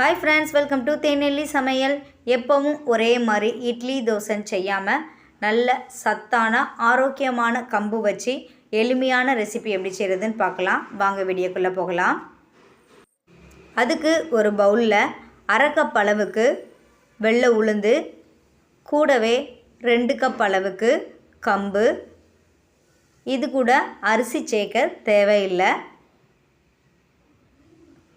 Hi friends welcome to Thenelli சமையல். எப்பவும் ஒரே மாதிரி இட்லி தோசைன்னு செய்யாமல் நல்ல சத்தான ஆரோக்கியமான கம்பு வச்சு எளிமையான ரெசிபி எப்படி செய்கிறதுன்னு பார்க்கலாம். வாங்க வீடியோக்குள்ளே போகலாம். அதுக்கு ஒரு பவுலில் அரை கப் அளவுக்கு வெள்ளை உளுந்து கூடவே ரெண்டு கப் அளவுக்கு கம்பு. இது கூட அரிசி சேர்க்க தேவையில்லை.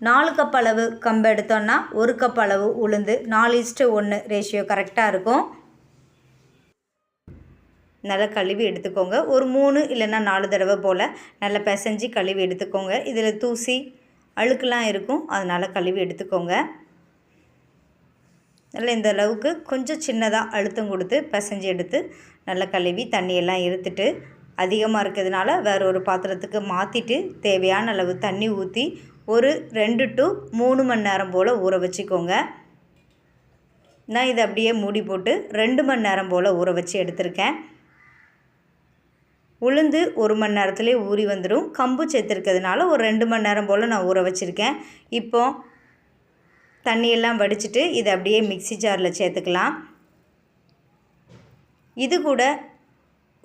நாலு கப் அளவு கம்பு எடுத்தோன்னா ஒரு கப் அளவு உளுந்து நாலு இஸ்ட்டு ஒன்று ரேஷியோ கரெக்டாக இருக்கும். நல்லா கழுவி எடுத்துக்கோங்க. ஒரு மூணு இல்லைன்னா நாலு தடவை போல் நல்லா பிசைஞ்சு கழுவி எடுத்துக்கோங்க. இதில் தூசி அழுக்கெலாம் இருக்கும். அதனால் கழுவி எடுத்துக்கோங்க. நல்லா இந்த அளவுக்கு கொஞ்சம் சின்னதாக அழுத்தம் கொடுத்து பிசைஞ்சு எடுத்து நல்லா கழுவி தண்ணியெல்லாம் இருத்துட்டு அதிகமாக இருக்கிறதுனால வேறு ஒரு பாத்திரத்துக்கு மாற்றிட்டு தேவையான அளவு தண்ணி ஊற்றி ஒரு ரெண்டு டு மூணு மணி நேரம் போல் ஊற வச்சுக்கோங்க. நான் இதை அப்படியே மூடி போட்டு ரெண்டு மணி நேரம் போல் ஊற வச்சு எடுத்திருக்கேன். உளுந்து ஒரு மணி நேரத்துலேயே ஊறி வந்துடும் கம்பு சேர்த்துருக்கிறதுனால ஒரு ரெண்டு மணி நேரம் போல் நான் ஊற வச்சுருக்கேன். இப்போ தண்ணியெல்லாம் வடிச்சிட்டு இதை அப்படியே மிக்சி ஜாரில் சேர்த்துக்கலாம். இது கூட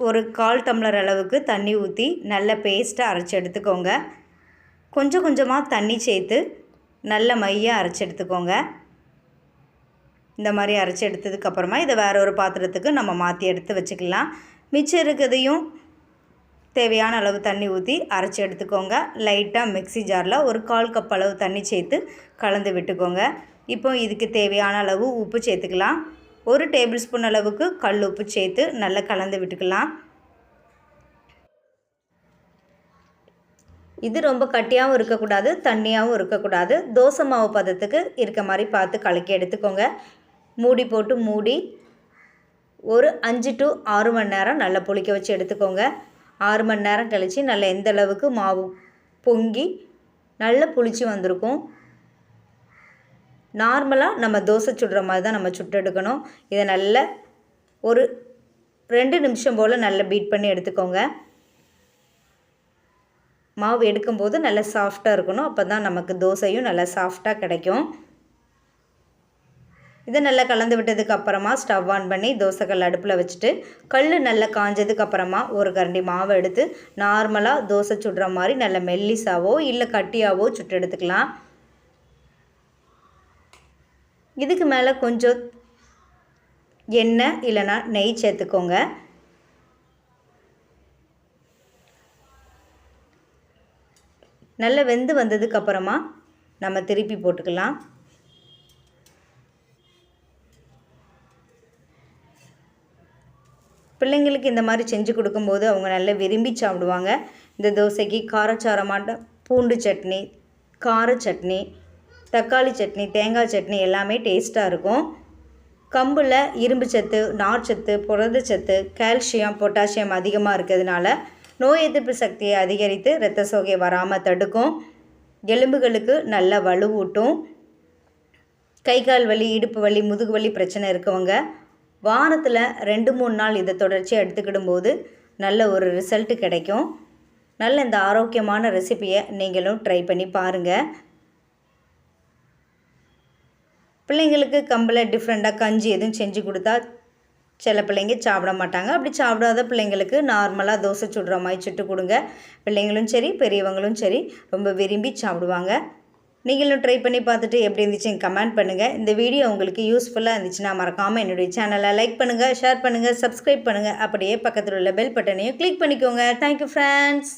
ஒரு கால் டம்ளர் அளவுக்கு தண்ணி ஊற்றி நல்ல பேஸ்ட்டாக அரைச்சி எடுத்துக்கோங்க. கொஞ்சம் கொஞ்சமாக தண்ணி சேர்த்து நல்ல மையாக அரைச்சி எடுத்துக்கோங்க இந்த மாதிரி அரைச்சி எடுத்ததுக்கப்புறமா இதை வேறு ஒரு பாத்திரத்துக்கு நம்ம மாற்றி எடுத்து வச்சுக்கலாம். மிச்சம் இருக்கிறதையும் தேவையான அளவு தண்ணி ஊற்றி அரைச்சி எடுத்துக்கோங்க. லைட்டாக மிக்சி ஜாரில் ஒரு கால் கப் அளவு தண்ணி சேர்த்து கலந்து விட்டுக்கோங்க. இப்போ இதுக்கு தேவையான அளவு உப்பு சேர்த்துக்கலாம். ஒரு டேபிள் ஸ்பூன் அளவுக்கு கல் உப்பு சேர்த்து நல்லா கலந்து விட்டுக்கலாம். இது ரொம்ப கட்டியாகவும் இருக்கக்கூடாது தண்ணியாகவும் இருக்கக்கூடாது. தோசை மாவு பதத்துக்கு இருக்க மாதிரி பார்த்து கலக்கி எடுத்துக்கோங்க. மூடி போட்டு மூடி ஒரு அஞ்சு டு ஆறு மணி நேரம் நல்லா புளிக்க வச்சு எடுத்துக்கோங்க. ஆறு மணி நேரம் கழித்து நல்லா எந்த அளவுக்கு மாவு பொங்கி நல்லா புளிச்சு வந்திருக்கும். நார்மலாக நம்ம தோசை சுடுற மாதிரி தான் நம்ம சுட்டு எடுக்கணும். இதை நல்ல ஒரு ரெண்டு நிமிஷம் போல் நல்லா பீட் பண்ணி எடுத்துக்கோங்க. மாவு எடுக்கும்போது நல்லா சாஃப்டாக இருக்கணும். அப்போ தான் நமக்கு தோசையும் நல்லா சாஃப்டாக கிடைக்கும். இதை நல்லா கலந்து விட்டதுக்கு அப்புறமா ஸ்டவ் ஆன் பண்ணி தோசைக்கல் அடுப்பில் வச்சுட்டு கல் நல்லா காஞ்சதுக்கு அப்புறமா ஒரு கரண்டி மாவு எடுத்து நார்மலாக தோசை சுடுற மாதிரி நல்ல மெல்லிசாவோ இல்லை கட்டியாவோ சுட்டு எடுத்துக்கலாம். இதுக்கு மேலே கொஞ்சம் எண்ணெய் இல்லைனா நெய் சேர்த்துக்கோங்க. நல்லா வெந்து வந்ததுக்கு அப்புறமா நம்ம திருப்பி போட்டுக்கலாம். பிள்ளைங்களுக்கு இந்த மாதிரி செஞ்சு கொடுக்கும்போது அவங்க நல்லா விரும்பி சாப்பிடுவாங்க. இந்த தோசைக்கு காரச்சாரமான பூண்டு சட்னி கார சட்னி தக்காளி சட்னி தேங்காய் சட்னி எல்லாமே டேஸ்ட்டாக இருக்கும். கம்பில் இரும்பு சத்து நார்ச்சத்து புரதச்சத்து கால்சியம் பொட்டாசியம் அதிகமாக இருக்கிறதுனால நோய் எதிர்ப்பு சக்தியை அதிகரித்து இரத்த சோகை வராமல் தடுக்கும். எலும்புகளுக்கு நல்ல வலுவூட்டும். கை கால் வலி இடுப்பு வலி முதுகு வலி பிரச்சனை இருக்கவங்க வாரத்தில் ரெண்டு மூணு நாள் இதை தொடர்ச்சியாக எடுத்துக்கிடும்போது நல்ல ஒரு ரிசல்ட்டு கிடைக்கும். நல்ல இந்த ஆரோக்கியமான ரெசிப்பியை நீங்களும் ட்ரை பண்ணி பாருங்கள் பிள்ளைங்களுக்கு கம்பளை டிஃப்ரெண்ட்டாக கஞ்சி எதுவும் செஞ்சு கொடுத்தா சில பிள்ளைங்க சாப்பிட மாட்டாங்க. அப்படி சாப்பிடாத பிள்ளைங்களுக்கு நார்மலாக தோசை சுடுற மாதிரி சுட்டு கொடுங்க. பிள்ளைங்களும் சரி பெரியவங்களும் சரி ரொம்ப விரும்பி சாப்பிடுவாங்க. நீங்களும் ட்ரை பண்ணி பார்த்துட்டு எப்படி இருந்துச்சுன்னு கமெண்ட் பண்ணுங்கள் இந்த வீடியோ உங்களுக்கு யூஸ்ஃபுல்லாக இருந்துச்சுன்னா மறக்காமல் என்னுடைய சேனலை லைக் பண்ணுங்கள் ஷேர் பண்ணுங்கள் சப்ஸ்கிரைப் பண்ணுங்கள் அப்படியே பக்கத்தில் உள்ள பெல் பட்டனையும் கிளிக் பண்ணிக்கோங்க. Thank you friends